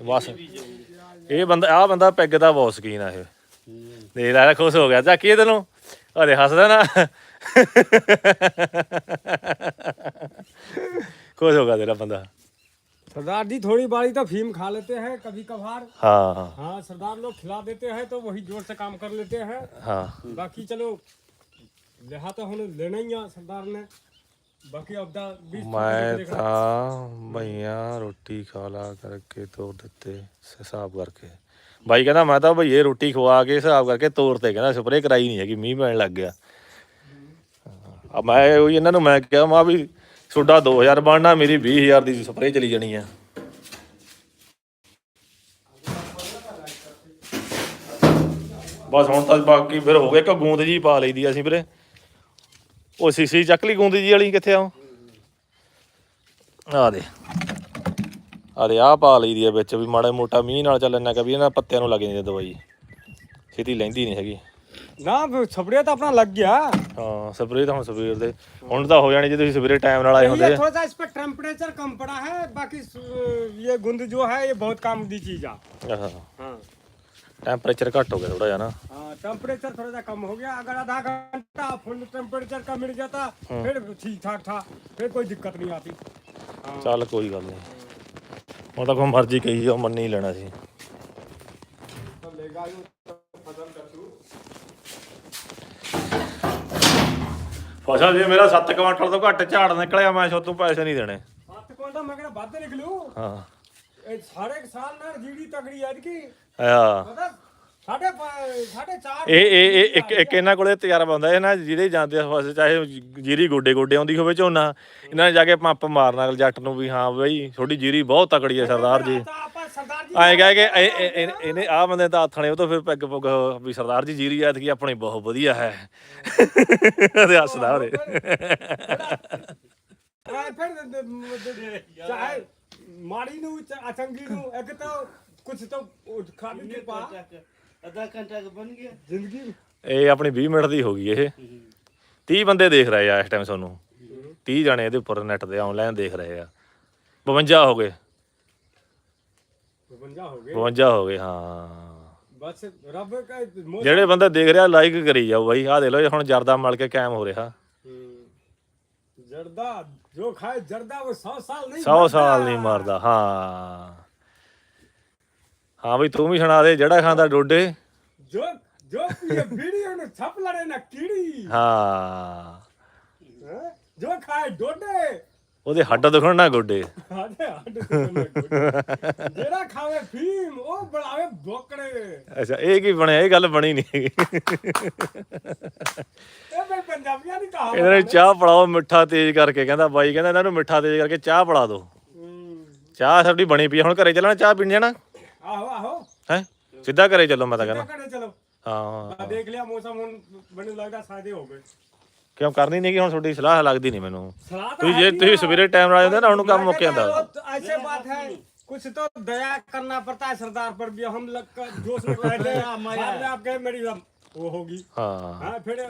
ਬਸ। ਇਹ ਬੰਦਾ ਆ ਬੰਦਾ ਪੈਗ ਦਾ ਬਹੁਤ ਸ਼ਕੀਨ ਆ ਇਹ। ਦੇ ਲੈ ਲੈ, ਖੁਸ਼ ਹੋ ਗਿਆ। ਝਾਕੀ ਤੈਨੂੰ ਅਰੇ ਹੱਸਦਾ ਨਾ। ਖੁਸ਼ ਹੋ ਗਿਆ ਤੇਰਾ ਬੰਦਾ। सरदार जी थोड़ी बारी तो फीम खा लेते हैं कभी कभार ਹਾਂ हाँ सरदार लोग खिला देते हैं तो वही जोर से काम कर लेते हैं ਹਾਂ बाकी चलो लिहा तो हम लेना ही है सरदार ने बाकी अब दा बीस ਮੈਂ ਤਾਂ ਭਈਆ ਰੋਟੀ ਖਾ ਲਾ ਕਰਕੇ ਤੋੜ ਦਿੱਤੇ ਹਿਸਾਬ ਕਰਕੇ ਬਾਈ ਕਹਿੰਦਾ ਮੈਂ ਤਾਂ ਭਈਏ ਰੋਟੀ ਖਵਾ ਕੇ ਹਿਸਾਬ ਕਰਕੇ ਤੋੜ ਤੇ ਕਹਿੰਦਾ ਸਪਰੇਅ ਕਰਾਈ ਨਹੀਂ ਹੈਗੀ ਮੀਂਹ ਪੈਣ ਲੱਗ ਗਿਆ ਆ ਮੈਂ ਉਹੀ ਇਹਨਾਂ ਨੂੰ ਮੈਂ ਕਿਹਾ ਮਾ ਵੀ ਤੁਹਾਡਾ 2000 ਬਣਨਾ, ਮੇਰੀ 20000 ਦੀ ਸਪਰੇਅ ਚਲੀ ਜਾਣੀ ਆ। ਬਸ ਹੁਣ ਤਾਂ ਬਾਕੀ ਫਿਰ ਹੋ ਗਿਆ, ਇੱਕ ਗੂੰਦ ਜੀ ਪਾ ਲਈਦੀ ਆ ਅਸੀਂ ਵੀਰੇ। ਉਹ ਸੀਸੀ ਚੱਕ ਲਈ, ਗੂੰਦ ਜੀ ਵਾਲੀ ਕਿੱਥੇ ਆ ਉਹ? ਆ ਦੇ। ਆ ਦੇ ਆ ਪਾ ਲਈਦੀ ਆ ਵਿੱਚ ਵੀ, ਮਾੜਾ ਮੋਟਾ ਮੀਂਹ ਨਾਲ ਚੱਲ ਇੰਨਾ ਕਿ ਵੀ ਇਹਨਾਂ ਪੱਤਿਆਂ ਨੂੰ ਲੱਗ ਜਾਂਦੀ ਆ ਦਵਾਈ। ਛੇਤੀ ਲੈਂਦੀ ਨਹੀਂ ਹੈਗੀ। ना छपड़िया तो अपना लग गया ਹਾਂ ਸਪਰੇਅ ਤਾਂ ਹੁਣ ਸਵੇਰ ਦੇ ਹੁਣ ਤਾਂ ਹੋ ਜਾਣੀ ਜੇ ਤੁਸੀਂ ਸਵੇਰੇ ਟਾਈਮ ਨਾਲ ਆਏ ਹੁੰਦੇ ये थोड़ा सा इस पर टेम्परेचर कम पड़ा है बाकी सु- ये गुंद जो है ये बहुत काम दी चीज है ਆਹ हाँ ਟੈਂਪਰੇਚਰ ਘੱਟ ਹੋ ਗਿਆ ਥੋੜਾ ਜਿਹਾ ਨਾ हाँ टेम्परेचर थोड़ा सा कम हो गया अगर आधा घंटा फुल टेम्परेचर का मिल जाता फिर ठीक ठाक था फिर कोई दिक्कत नहीं आती हाँ ਚੱਲ ਕੋਈ ਗੱਲ ਨਹੀਂ ਹੁਣ ਤਾਂ ਕੋਈ ਮਰਜ਼ੀ ਕਹੀ ਜਾਓ ਮੰਨੀ ਹੀ ਲੈਣਾ ਸੀ तो लेगा यूं तो फसल ਪਛਾ ਜੇ ਮੇਰਾ 7 ਕੁਆਂਟਲ ਤੋਂ ਘੱਟ ਝਾੜ ਨਿਕਲਿਆ ਮੈਂ ਸੋ ਤੋਂ ਪੈਸੇ ਨਹੀਂ ਦੇਣੇ। ਸੱਤ ਕੁਆਂਟਲ ਮੈਂ ਕਿਹੜਾ ਵੱਧ ਲਿਖ ਹਾਂ। ਇਹ ਸਾਰੇ ਸਾਲ ਨਾਲ ਜੀੜੀ ਤਗੜੀ ਅੱਜ ਕੀ? ਆ ਪਤਾ ਇਹ ਇਹ ਇਹ ਇੱਕ ਇੱਕ ਇਹਨਾਂ ਕੋਲੇ ਤਜਰਬਾ ਹੁੰਦਾ ਇਹ ਜਿਹੜੇ ਜਾਂਦੇ ਫਸ ਚਾਹੇ ਜੀਰੀ ਗੋਡੇ ਗੋਡੇ ਆਉਂਦੀ ਹੋਵੇ ਝੋਨਾ ਇਹਨਾਂ ਨੇ ਜਾ ਕੇ ਪੰਪ ਮਾਰਨਾ ਅਗਲੇ ਜੱਟ ਨੂੰ ਵੀ ਹਾਂ ਬਈ ਤੁਹਾਡੀ ਜੀਰੀ ਬਹੁਤ ਤਕੜੀ ਹੈ ਸਰਦਾਰ ਜੀ। ਆਏ ਕਹਿ ਕੇ ਇਹਨੇ ਆ ਬੰਦੇ ਤਾਂ ਆਥਣੇ ਉਹ ਤਾਂ ਫਿਰ ਪੈਗ ਪੁੱਗ ਵੀ ਸਰਦਾਰ ਜੀ ਜੀਰੀ ਐਤਕੀ ਆਪਣੀ ਬਹੁਤ ਵਧੀਆ ਹੈ। ਉਹਦੇ ਹੱਸਦਾ ਉਹਦੇ ਮਾੜੀ ਨੂੰ ਚਾ- ਨੂੰ ਇੱਕ ਤਾਂ ਕੁਝ ਤਾਂ ਖਾਲੀ ਦੇ ਪਾ ਅੱਧਾ ਇਹ ਆਪਣੀ 20 ਮਿੰਟ ਦੀ ਹੋ ਗਈ ਇਹ। 30 ਬੰਦੇ ਦੇਖ ਰਹੇ ਆ ਇਸ ਟਾਈਮ ਸਾਨੂੰ। 30 ਜਣੇ ਇਹਦੇ ਉੱਪਰ ਨੈਟ ਤੇ ਆਨਲਾਈਨ ਦੇਖ ਰਹੇ ਆ। 52 ਹੋ ਗਏ। 52 ਹੋ ਗਏ? 52 ਹੋ ਗਏ ਹਾਂ। ਬਸ ਰੱਬ ਕਾ ਜਿਹੜੇ ਬੰਦਾ ਦੇਖ ਰਿਹਾ ਲਾਈਕ ਕਰੀ ਜਾਓ ਬਾਈ। ਆਹ ਦੇ ਲਓ ਇਹ ਹੁਣ ਜਰਦਾ ਮਲ ਕੇ ਕਾਇਮ ਹੋ ਰਿਹਾ। ਜਰਦਾ ਜੋ ਖਾਏ ਜਰਦਾ ਉਹ 100 ਸਾਲ ਨਹੀਂ 100 ਸਾਲ ਨਹੀਂ ਮਰਦਾ ਹਾਂ। ਹਾਂ ਬਈ ਤੂੰ ਵੀ ਸੁਣਾ ਦੇ ਜਿਹੜਾ ਖਾਂਦਾ ਡੋਡੇ। ਜੋ ਜੋ ਪੀਏ ਵੀਡੀਓ ਨੂੰ ਛੱਪ ਲੜੇ ਨਾ ਕੀੜੀ। ਹਾਂ। ਜੋ ਖਾਏ ਡੋਡੇ। ਉਹਦੇ ਹੱਡ ਦੁਖਣ ਨਾ ਗੋਡੇ। ਜਿਹੜਾ ਖਾਵੇ ਫੀਮ ਉਹ ਬਣਾਵੇ ਬੋਕੜੇ। ਅੱਛਾ ਇਹ ਕੀ ਬਣਿਆ? ਇਹ ਗੱਲ ਬਣੀ ਨਹੀਂ ਹੈਗੀ। ਬਈ ਪੰਜਾਬੀਆਂ ਦੀ ਕਹਾਵਤ ਇਹਨਾਂ ਨੂੰ ਚਾਹ ਪੜਾਓ ਮਿੱਠਾ ਤੇਜ਼ ਕਰਕੇ। ਕਹਿੰਦਾ ਬਾਈ ਕਹਿੰਦਾ ਇਹਨਾਂ ਨੂੰ ਮਿੱਠਾ ਤੇਜ਼ ਕਰਕੇ ਚਾਹ ਪੜਾ ਦਿਓ ਚਾਹ ਸਾਡੀ ਬਣੀ ਪਈ ਹੁਣ ਘਰੇ ਚੱਲਣਾ ਚਾਹ ਪੀਣ ਜਾਣਾ? आहो आहो ਹੈ ਸਿੱਧਾ ਘਰੇ ਚੱਲੋ ਮੈਂ ਤਾਂ क्या ਕਹਿੰਦਾ करे चलो ਹਾਂ आ, देख लिया मौसम हुन बने लगदा शादी हो गए ਕਿਉਂ ਕਰਨੀ ਨਹੀਂ ਕਿ ਹੁਣ ਤੁਹਾਡੀ ਸਲਾਹ ਲੱਗਦੀ ਨਹੀਂ ਮੈਨੂੰ सलाह तो ਤੁਸੀਂ है ਜੇ नहीं ਤੁਸੀਂ ना। ਸਵੇਰੇ ਟਾਈਮ ਨਾਲ ਜਾਂਦੇ ਨਾ ਹੁਣ ਕੰਮ ਮੁੱਕ ਜਾਂਦਾ वो तो ऐसे बात है कुछ तो दया करना पड़ता है सरदार पर भी हम लग कर जोश में बैठे हैं बाद में आप कहे मेरी वो होगी ਹਾਂ हाँ फिर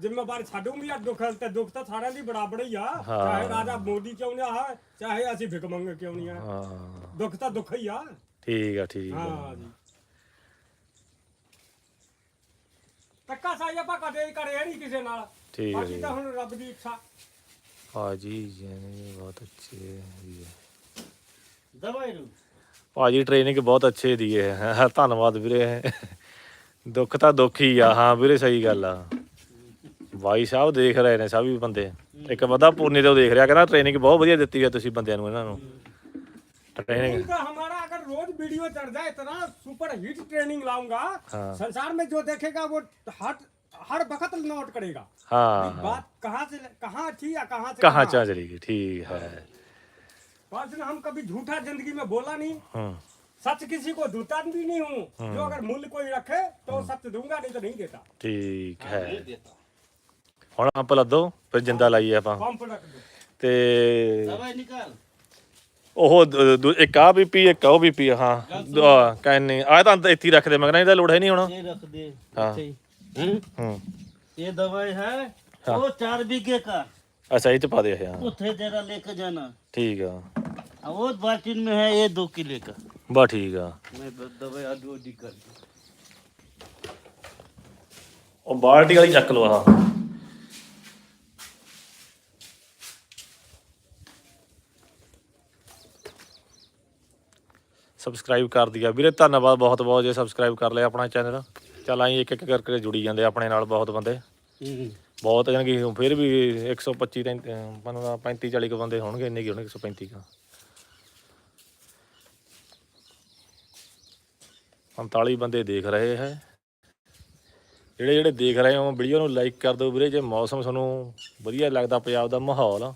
जिम्मेवारी छाड़ूंगी यार दुख ते दुख तो सारा नहीं बराबर ही है हाँ। चाहे राजा मोदी क्यों नहीं है चाहे असि भिक मंगे क्यों नहीं है ਹਾਂ दुख तो दुख ही है ਠੀਕ ਆ ਠੀਕ ਆ हाँ जी ਤੱਕਾ ਸਾਇਆ ਪਾ ਕਦੇ ਕਰੇ ਨਹੀਂ ਕਿਸੇ ਨਾਲ ਠੀਕ ਹੈ ਬਾਕੀ ਜੀ ਤਾਂ ਹੁਣ ਰੱਬ ਦੀ ਇੱਛਾ ਭਾਜੀ ਜਾਨੇ ਬਹੁਤ ਅੱਛੇ ਹੈ दवाई रू ਭਾਜੀ ਟ੍ਰੇਨਿੰਗ ਬਹੁਤ ਅੱਛੇ ਦੀ ਹੈ ਧੰਨਵਾਦ ਵੀਰੇ ਦੁੱਖ ਤਾਂ ਦੁੱਖ ਹੀ ਆ ਹਾਂ ਵੀਰੇ ਸਹੀ ਗੱਲ ਆ ਭਾਈ ਸਾਹਿਬ ਦੇਖ ਰਹੇ ਨੇ ਸਭੀ ਬੰਦੇ ਇੱਕ ਬੰਦਾ ਪੂਰਨੀ ਤੋਂ ਦੇਖ ਰਿਹਾ ਕਹਿੰਦਾ ਟ੍ਰੇਨਿੰਗ ਬਹੁਤ ਵਧੀਆ ਦਿੱਤੀ ਹੈ ਤੁਸੀਂ ਬੰਦਿਆਂ ਨੂੰ ਇਹਨਾਂ ਨੂੰ ਟ੍ਰੇਨਿੰਗ ट्रेनिंग तो हमारा अगर रोज वीडियो चढ़ जाए इतना सुपर हिट ट्रेनिंग लाऊंगा हाँ। संसार में जो देखेगा वो हर हर वक्त नोट करेगा ਹਾਂ ਹਾਂ बात कहाँ से कहाँ अच्छी या कहाँ से ਕਹਾਂ ਚਾ ਚਲੀ ਗਈ ਠੀਕ ਹੈ बस ना हम कभी झूठा जिंदगी में बोला नहीं ਹੂੰ सच किसी को दूता भी नहीं हूँ जो अगर मूल्य कोई रखे तो सच दूंगा नहीं तो नहीं देता ਠੀਕ ਹੈ ਹੁਣ ਆਪਾਂ ਲੱਦੋ ਫਿਰ ਜਿੰਦਾ ਲਾਈਏ ਆਪਾਂ पंप रख दो ਤੇ दवाई निकाल ਉਹ ਦ- ਦੂ- ਇੱਕ ਆ ਬੀਪੀ ਇੱਕ ਉਹ ਬੀਪੀ ਹਾਂ ਕਹਿੰਨੇ ਆ ਤਾਂ ਇੱਥੇ ਹੀ ਰੱਖ ਦੇ ਮਗਰ ਇਹਦਾ ਲੋੜ ਹੈ ਨਹੀਂ ਹੁਣ ये रख दे हाँ। ऐसे ही। हम्म? ਹੂੰ ये दवाई है वो चार बीघे का ਅੱਛਾ ਇਹ ਚ ਪਾ ਦੇ ਇਹ, ਹਾਂ उठे जरा लेके जाना ਠੀਕ ਆ और वो बाल्टी में है ये दो किले का ਬਾ ਠੀਕ ਆ मैं द- दवाई आदू आदि कर दूं। ਉਹ ਬਾਲਟੀ ਵਾਲੀ ਚੱਕ ਲਓ ਆ ਸਬਸਕ੍ਰਾਈਬ ਕਰ ਦਿਆ। ਵੀਰੇ ਧੰਨਵਾਦ ਬਹੁਤ ਬਹੁਤ ਜੇ ਸਬਸਕ੍ਰਾਈਬ ਕਰ ਲਿਆ ਆਪਣਾ ਚੈਨਲ ਚੱਲ ਆਈ ਇੱਕ ਇੱਕ ਕਰਕੇ ਜੁੜੀ ਜਾਂਦੇ ਆਪਣੇ ਨਾਲ ਬਹੁਤ ਬੰਦੇ। ਬਹੁਤ ਜਾਨ ਕਿ ਫਿਰ ਵੀ 125 ਮੈਨੂੰ 35 40 ਕੁ ਬੰਦੇ ਹੋਣਗੇ ਇੰਨੇ ਕੀ ਹੋਣਗੇ 135 ਕੁ। 45 ਬੰਦੇ ਦੇਖ ਰਹੇ ਹੈ। ਜਿਹੜੇ ਜਿਹੜੇ ਦੇਖ ਰਹੇ ਹੋ ਵੀਡੀਓ ਨੂੰ ਲਾਈਕ ਕਰ ਦਿਓ ਵੀਰੇ ਜੇ ਮੌਸਮ ਤੁਹਾਨੂੰ ਵਧੀਆ ਲੱਗਦਾ ਪੰਜਾਬ ਦਾ ਮਾਹੌਲ।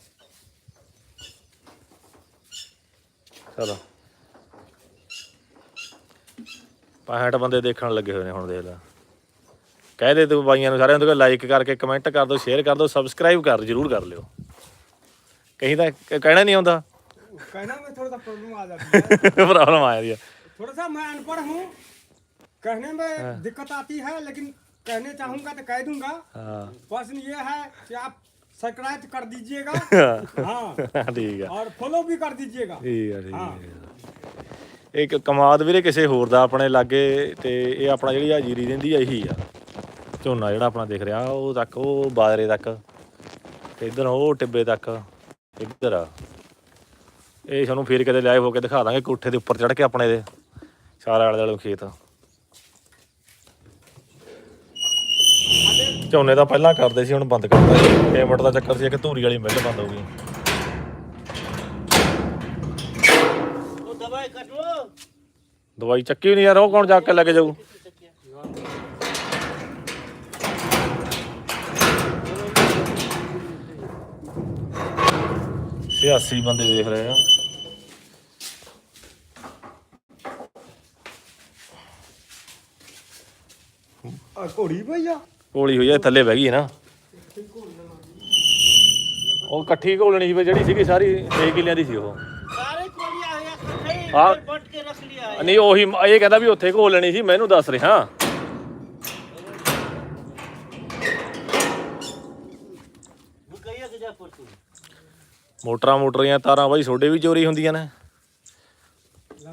ਚਲੋ। 65 ਬੰਦੇ ਦੇਖਣ ਲੱਗੇ ਹੋਏ ਨੇ ਹੁਣ ਦੇਖ ਲੈ ਕਹਿ ਦੇ ਤੂੰ ਬਾਈਆਂ ਨੂੰ ਸਾਰਿਆਂ ਨੂੰ ਲਾਈਕ ਕਰਕੇ ਕਮੈਂਟ ਕਰ ਦਿਓ ਸ਼ੇਅਰ ਕਰ ਦਿਓ ਸਬਸਕ੍ਰਾਈਬ ਕਰ ਜ਼ਰੂਰ ਕਰ ਲਿਓ ਕਹੀਂ ਤਾਂ ਕ- ਕਹਿਣਾ ਨਹੀਂ ਆਉਂਦਾ कहना में थोड़ा सा प्रॉब्लम आ जाती है ਪ੍ਰੋਬਲਮ ਆ ਰਹੀ ਹੈ थोड़ा सा मैं अनपढ़ हूँ कहने में दिक्कत आती है लेकिन कहने चाहूंगा तो कह दूंगा ਹਾਂ प्रश्न ये है कि आप सब्सक्राइब कर दीजिएगा हाँ ਠੀਕ ਆ और फॉलो भी कर दीजिएगा ਠੀਕ ਆ ਠੀਕ ਹਾਂ। ਆ ਇਹ ਕਮਾਦ ਵੀਰੇ ਕਿਸੇ ਹੋਰ ਦਾ ਆਪਣੇ ਲਾਗੇ ਤੇ ਇਹ ਆਪਣਾ ਜਿਹੜੀ ਆ ਜੀਰੀ ਰਹਿੰਦੀ ਆ ਇਹੀ ਆ। ਝੋਨਾ ਜਿਹੜਾ ਆਪਣਾ ਦਿਖ ਰਿਹਾ, ਉਹ ਤੱਕ, ਉਹ ਬਾਦਰੇ ਤੱਕ ਤੇ ਇਧਰ ਉਹ ਟਿੱਬੇ ਤੱਕ, ਇੱਧਰ ਆ। ਇਹ ਸਾਨੂੰ ਫੇਰ ਕਦੇ ਲਾਈਵ ਹੋ ਕੇ ਦਿਖਾ ਦਾਂਗੇ ਕੋਠੇ ਦੇ ਉੱਪਰ ਚੜ ਕੇ ਆਪਣੇ ਦੇ, ਸਾਰਾ ਆਲੇ ਦੁਆਲੇ ਖੇਤ। ਝੋਨੇ ਤਾਂ ਪਹਿਲਾਂ ਕਰਦੇ ਸੀ, ਹੁਣ ਬੰਦ ਕਰਤਾ ਪੇਮੈਂਟ ਦਾ ਚੱਕਰ ਸੀ ਕਿ ਧੂਰੀ ਵਾਲੀ ਮਿੱਲ ਬੰਦ ਹੋ ਗਈ। ਦਵਾਈ ਚੱਕੀ ਨਹੀਂ ਯਾਰ ਉਹ ਕੌਣ ਜਾ ਕੇ ਲੈ ਕੇ ਜਾਊ? ਸਿਆਸੀ ਬੰਦੇ ਦੇਖ ਰਹੇ ਆ। ਆ ਘੋੜੀ ਭਈਆ ਕੋਲੀ ਹੋਈ ਆ ਥੱਲੇ ਬਹਿ ਗਈ ਨਾ। ਉਹ ਇਕੱਠੀ ਘੋਲਣੀ ਸੀ ਜਿਹੜੀ ਸੀਗੀ ਸਾਰੀ 6 ਕਿਲਿਆਂ ਦੀ ਸੀ ਉਹ। इकट्ठे ही हाँ। बट के रख लिया है ਨਹੀਂ ਉਹੀ ਇਹ ਕਹਿੰਦਾ ਵੀ ਉੱਥੇ ਘੋਲਣੀ ਸੀ ਮੈਨੂੰ ਦੱਸ ਰਿਹਾ रुकैया के जा परसों ਮੋਟਰਾਂ ਮੋਟਰੀਆਂ ਤਾਰਾਂ ਬਾਈ ਛੋਡੇ ਵੀ ਚੋਰੀ ਹੁੰਦੀਆਂ ਨੇ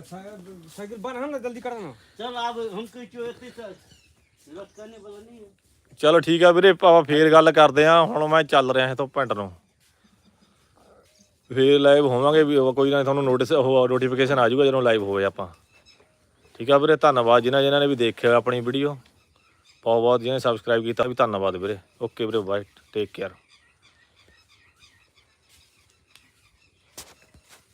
साइकिल बना ना जल्दी कराना चल अब हमको जो इतनी लटकाने वाला नहीं है ਚਲੋ ਠੀਕ ਆ ਵੀਰੇ ਆਪਾਂ ਫੇਰ ਗੱਲ ਕਰਦੇ ਆ ਹੁਣ ਮੈਂ ਚੱਲ ਰਿਹਾ ਇੱਥੋਂ ਪਿੰਡ ਨੂੰ ਫੇਰ ਲਾਈਵ ਹੋਵਾਂਗੇ ਵੀ ਉਹ ਕੋਈ ਨਾ ਤੁਹਾਨੂੰ ਨੋਟਿਸ ਉਹ ਨੋਟੀਫਿਕੇਸ਼ਨ ਆ ਜਾਊਗਾ ਜਦੋਂ ਲਾਈਵ ਹੋਵੇ ਆਪਾਂ। ਠੀਕ ਆ ਵੀਰੇ, ਧੰਨਵਾਦ ਜਿਨ੍ਹਾਂ ਜਿਨ੍ਹਾਂ ਨੇ ਵੀ ਦੇਖਿਆ ਆਪਣੀ ਵੀਡੀਓ ਬਹੁਤ ਬਹੁਤ ਜਿਹਨੇ ਸਬਸਕ੍ਰਾਈਬ ਕੀਤਾ, ਵੀ ਧੰਨਵਾਦ ਵੀਰੇ। ਓਕੇ ਵੀਰੇ ਬਾਏ ਟੇਕ ਕੇਅਰ